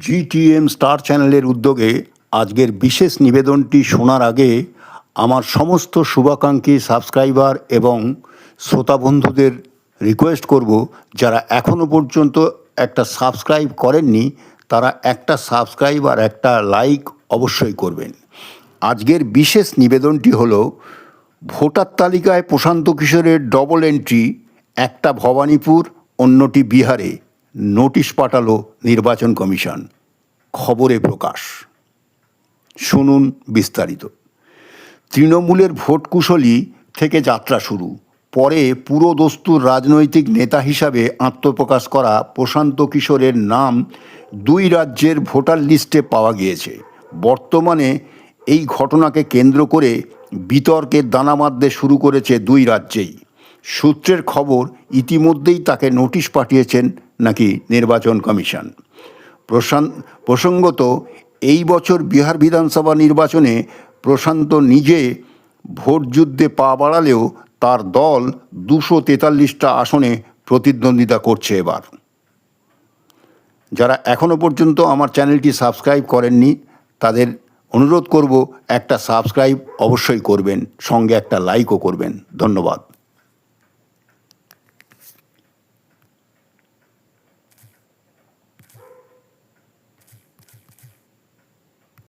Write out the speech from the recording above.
GTM star চ্যানেলের উদ্যোগে আজকের বিশেষ নিবেদনটি শোনার আগে আমার সমস্ত শুভাকাঙ্ক্ষী সাবস্ক্রাইবার এবং শ্রোতা বন্ধুদের রিকোয়েস্ট করব, যারা এখনও পর্যন্ত একটা সাবস্ক্রাইব করেননি, তারা একটা সাবস্ক্রাইব আর একটা লাইক অবশ্যই করবেন। আজকের বিশেষ নিবেদনটি হলো, ভোটার তালিকায় প্রশান্ত কিশোরের ডবল এন্ট্রি একটা ভবানীপুর, অন্যটি বিহারে। নোটিশ পাঠালো নির্বাচন কমিশন। খবরে প্রকাশ। শুনুন বিস্তারিত। তৃণমূলের ভোট কুশলী থেকে যাত্রা শুরু। পরে পুরোদস্তুর রাজনৈতিক নেতা হিসাবে আত্মপ্রকাশ করা প্রশান্ত কিশোরের নাম দুই রাজ্যের ভোটার লিস্টে পাওয়া গিয়েছে। বর্তমানে এই ঘটনাকে কেন্দ্র করে বিতর্কের দানা বাঁধতে শুরু করেছে দুই রাজ্যেই। সূত্রের খবর, ইতিমধ্যেই তাকে নোটিশ পাঠিয়েছেন নাকি নির্বাচন কমিশন? প্রসঙ্গত, এই বছর বিহার বিধানসভা নির্বাচনে প্রশান্ত নিজে ভোট যুদ্ধে পা বাড়ালেও তার দল দুশো তেতাল্লিশটা আসনে প্রতিদ্বন্দ্বিতা করছে এবার। যারা এখনও পর্যন্ত আমার চ্যানেলটি সাবস্ক্রাইব করেননি, তাদের অনুরোধ করব একটা সাবস্ক্রাইব অবশ্যই করবেন, সঙ্গে একটা লাইকও করবেন। ধন্যবাদ।